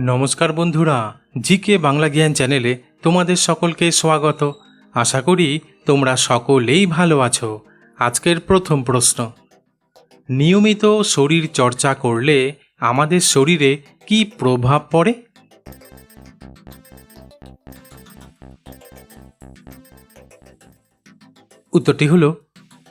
নমস্কার বন্ধুরা, জিকে বাংলা জ্ঞান চ্যানেলে তোমাদের সকলকে স্বাগত। আশা করি তোমরা সকলেই ভালো আছো। আজকের প্রথম প্রশ্ন। নিয়মিত শরীর চর্চা করলে আমাদের শরীরে কি প্রভাব পড়ে? উত্তরটি হলো,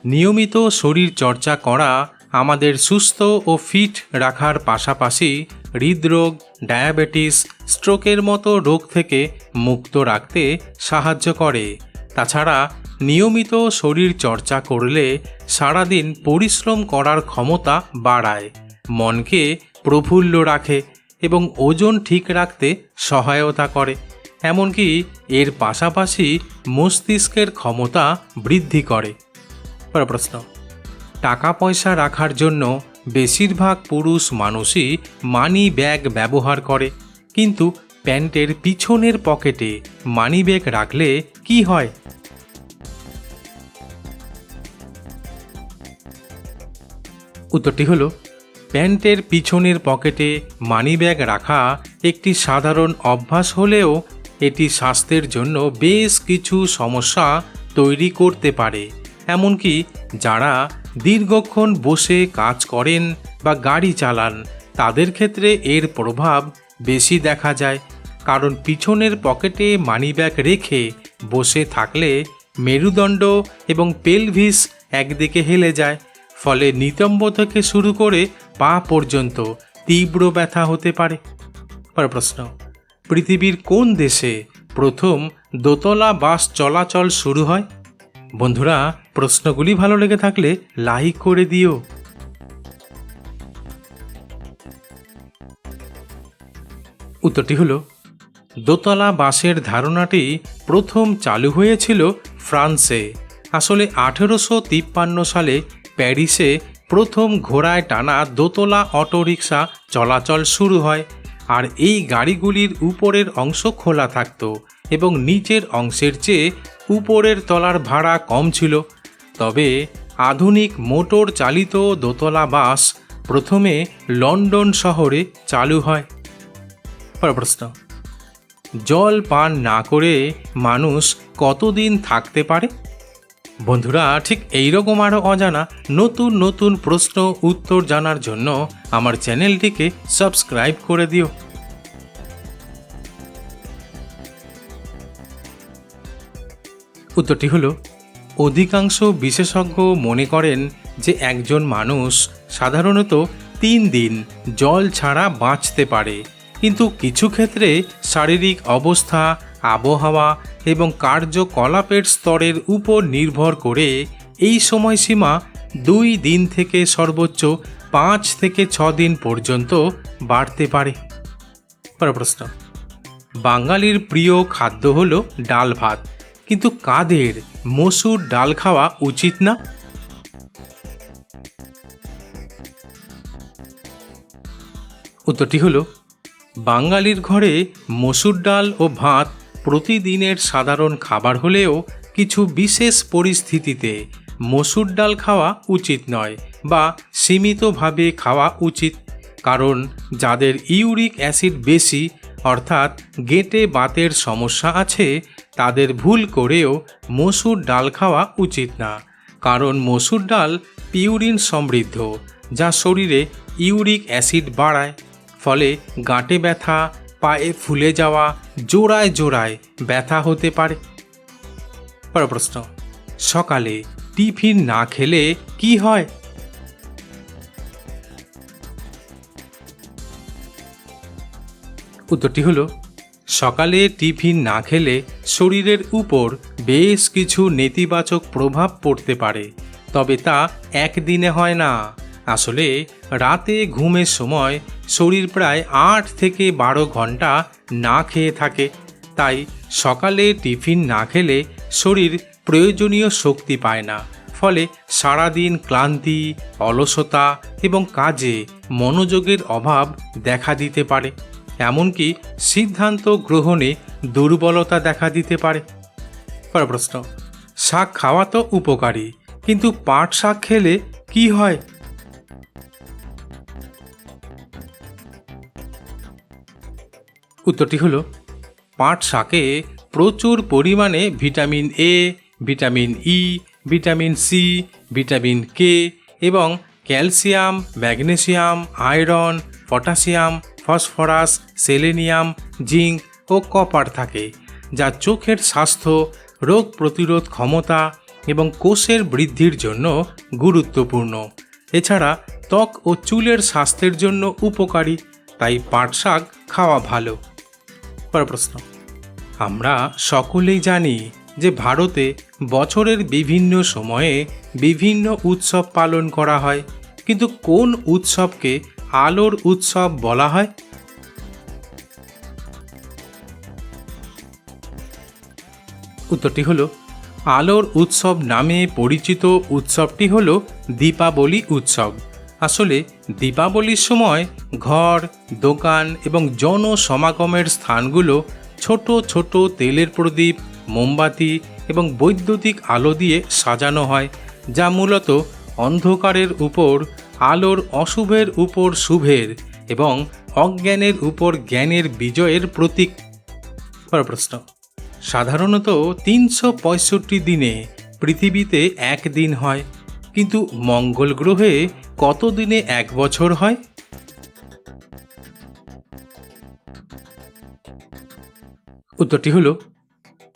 নিয়মিত শরীর চর্চা করা আমাদের সুস্থ ও ফিট রাখার পাশাপাশি হৃদরোগ, ডায়াবেটিস, স্ট্রোকের মতো রোগ থেকে মুক্ত রাখতে সাহায্য করে। তাছাড়া নিয়মিত শরীর চর্চা করলে সারাদিন পরিশ্রম করার ক্ষমতা বাড়ায়, মনকে প্রফুল্ল রাখে এবং ওজন ঠিক রাখতে সহায়তা করে। এমনকি এর পাশাপাশি মস্তিষ্কের ক্ষমতা বৃদ্ধি করে। প্রশ্ন, টাকা পয়সা রাখার জন্য বেশিরভাগ পুরুষ মানুষই মানি ব্যাগ ব্যবহার করে। কিন্তু প্যান্টের পিছনের পকেটে মানি ব্যাগ রাখলে কি হয়? উত্তরটি হলো, প্যান্টের পিছনের পকেটে মানিব্যাগ রাখা একটি সাধারণ অভ্যাস হলেও এটি স্বাস্থ্যের জন্য বেশ কিছু সমস্যা তৈরি করতে পারে। এমনকি যারা দীর্ঘক্ষণ বসে কাজ করেন বা গাড়ি চালান, তাদের ক্ষেত্রে এর প্রভাব বেশি দেখা যায়। কারণ পিছনের পকেটে মানিব্যাগ রেখে বসে থাকলে মেরুদণ্ড এবং পেলভিস একদিকে হেলে যায়, ফলে নিতম্ব থেকে শুরু করে পা পর্যন্ত তীব্র ব্যথা হতে পারে। পরের প্রশ্ন, পৃথিবীর কোন দেশে প্রথম দোতলা বাস চলাচল শুরু হয়? বন্ধুরা, প্রশ্নগুলি ভালো লেগে থাকলে লাইক করে দিও। উত্তরটি হলো, দোতলা বাসের ধারণাটি প্রথম চালু হয়েছিল ফ্রান্সে। আসলে আঠেরোশো তিপ্পান্ন সালে প্যারিসে প্রথম ঘোড়ায় টানা দোতলা অটোরিকশা চলাচল শুরু হয়, আর এই গাড়িগুলির উপরের অংশ খোলা থাকত এবং নিচের অংশের চেয়ে উপরের তলার ভাড়া কম ছিল, তবে আধুনিক মোটর চালিত দোতলা বাস প্রথমে লন্ডন শহরে চালু হয়। প্রশ্ন, জল পান না করে মানুষ কতদিন থাকতে পারে? বন্ধুরা, ঠিক এইরকম আরও অজানা নতুন নতুন প্রশ্ন উত্তর জানার জন্য আমার চ্যানেলটিকে সাবস্ক্রাইব করে দিও। উত্তরটি হলো, অধিকাংশ বিশেষজ্ঞ মনে করেন যে একজন মানুষ সাধারণত তিন দিন জল ছাড়া বাঁচতে পারে। কিন্তু কিছু ক্ষেত্রে শারীরিক অবস্থা, আবহাওয়া এবং কার্যকলাপের স্তরের উপর নির্ভর করে এই সময়সীমা দুই দিন থেকে সর্বোচ্চ পাঁচ থেকে ছ দিন পর্যন্ত বাড়তে পারে। প্রশ্ন, বাঙালির প্রিয় খাদ্য হলো ডাল ভাত। কিন্তু কাদের? মসুর ডাল খাওয়া উচিত না? উত্তরটি হলো, বাঙালির ঘরে মসুর ডাল ও ভাত প্রতিদিনের সাধারণ খাবার হলেও কিছু বিশেষ পরিস্থিতিতে মসুর ডাল খাওয়া উচিত নয় বা সীমিতভাবে খাওয়া উচিত। কারণ যাদের ইউরিক অ্যাসিড বেশি অর্থাৎ গেটে বাতের সমস্যা আছে, তাদের ভুল করেও মসুর ডাল খাওয়া উচিত না। কারণ মসুর ডাল পিউরিন সমৃদ্ধ, যা শরীরে ইউরিক অ্যাসিড বাড়ায়। ফলে গাঁটে ব্যথা, পায়ে ফুলে যাওয়া, জোড়ায় জোড়ায় ব্যথা হতে পারে। পরের প্রশ্ন, সকালে টিফিন না খেলে কি হয়? উত্তরটি হলো, সকালে টিফিন না খেলে শরীরের উপর বেশ কিছু নেতিবাচক প্রভাব পড়তে পারে, তবে তা একদিনে হয় না। আসলে রাতে ঘুমের সময় শরীর প্রায় আট থেকে বারো ঘণ্টা না খেয়ে থাকে, তাই সকালে টিফিন না খেলে শরীর প্রয়োজনীয় শক্তি পায় না। ফলে সারাদিন ক্লান্তি, অলসতা এবং কাজে মনোযোগের অভাব দেখা দিতে পারে। এমনকি সিদ্ধান্ত গ্রহণে দুর্বলতা দেখা দিতে পারে। পরের প্রশ্ন, শাক খাওয়া তো উপকারী, কিন্তু পাট শাক খেলে কি হয়? উত্তরটি হলো, পাট শাকে প্রচুর পরিমাণে vitamin A vitamin E vitamin C vitamin K এবং calcium, magnesium, iron potassium, phosphorus, selenium, zinc ও কপার থাকে, যা চোখের স্বাস্থ্য, রোগ প্রতিরোধ ক্ষমতা এবং কোষের বৃদ্ধির জন্য গুরুত্বপূর্ণ। এছাড়া ত্বক ও চুলের স্বাস্থ্যের জন্য উপকারী, তাই পাট শাক খাওয়া ভালো। পরের প্রশ্ন। আমরা সকলেই জানি যে ভারতে বছরের বিভিন্ন সময়ে বিভিন্ন উৎসব পালন করা হয়, কিন্তু কোন উৎসবকে আলোর উৎসব বলা হয়। উত্তরটি হলো, আলোর উৎসব নামে পরিচিত উৎসবটি হলো দীপাবলি উৎসব। আসলে দীপাবলির সময় ঘর, দোকান এবং জনসমাগমের স্থানগুলো ছোট ছোট তেলের প্রদীপ, মোমবাতি এবং বৈদ্যুতিক আলো দিয়ে সাজানো হয়, যা মূলত অন্ধকারের উপর আলোর অশুভের উপর শুভের এবং অজ্ঞানের উপর জ্ঞানের বিজয়ের প্রতীক। প্রশ্ন সাধারণত তিনশো পঁয়ষট্টি দিনে পৃথিবীতে এক দিন হয়, কিন্তু মঙ্গল গ্রহে কত দিনে এক বছর হয়? উত্তরটি হলো,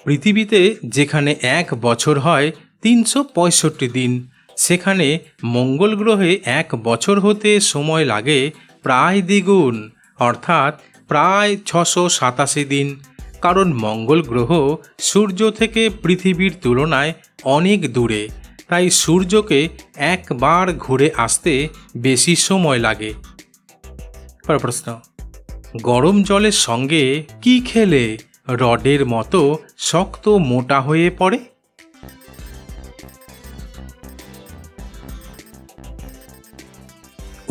পৃথিবীতে যেখানে এক বছর হয়, তিনশো পঁয়ষট্টি দিন। সেখানে মঙ্গল গ্রহে এক বছর হতে সময় লাগে প্রায় দ্বিগুণ, অর্থাৎ প্রায় ছশো সাতাশি দিন। কারণ মঙ্গল গ্রহ সূর্য থেকে পৃথিবীর তুলনায় অনেক দূরে, তাই সূর্যকে একবার ঘুরে আসতে বেশি সময় লাগে। প্রশ্ন, গরম জলের সঙ্গে কি খেলে রডের মতো শক্ত মোটা হয়ে পড়ে?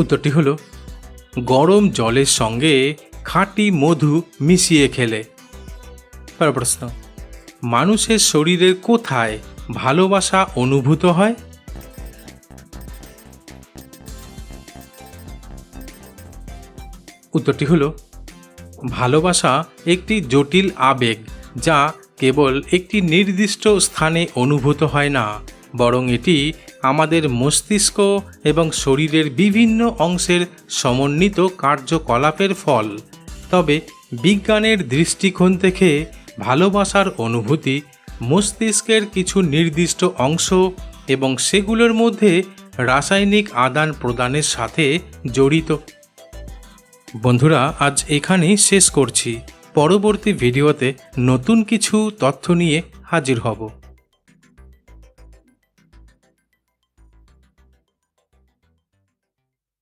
উত্তরটি হলো, গরম জলের সঙ্গে খাঁটি মধু মিশিয়ে খেলে। পরের প্রশ্ন, মানুষের শরীরের কোথায় ভালোবাসা অনুভূত হয়? উত্তরটি হলো, ভালোবাসা একটি জটিল আবেগ যা কেবল একটি নির্দিষ্ট স্থানে অনুভূত হয় না, বরং এটি আমাদের মস্তিষ্ক এবং শরীরের বিভিন্ন অংশের সমন্বিত কার্যকলাপের ফল। তবে বিজ্ঞানের দৃষ্টিকোণ থেকে ভালোবাসার অনুভূতি, মস্তিষ্কের কিছু নির্দিষ্ট অংশ এবং সেগুলোর মধ্যে রাসায়নিক আদান প্রদানের সাথে জড়িত। বন্ধুরা, আজ এখানেই শেষ করছি। পরবর্তী ভিডিওতে নতুন কিছু তথ্য নিয়ে হাজির হব।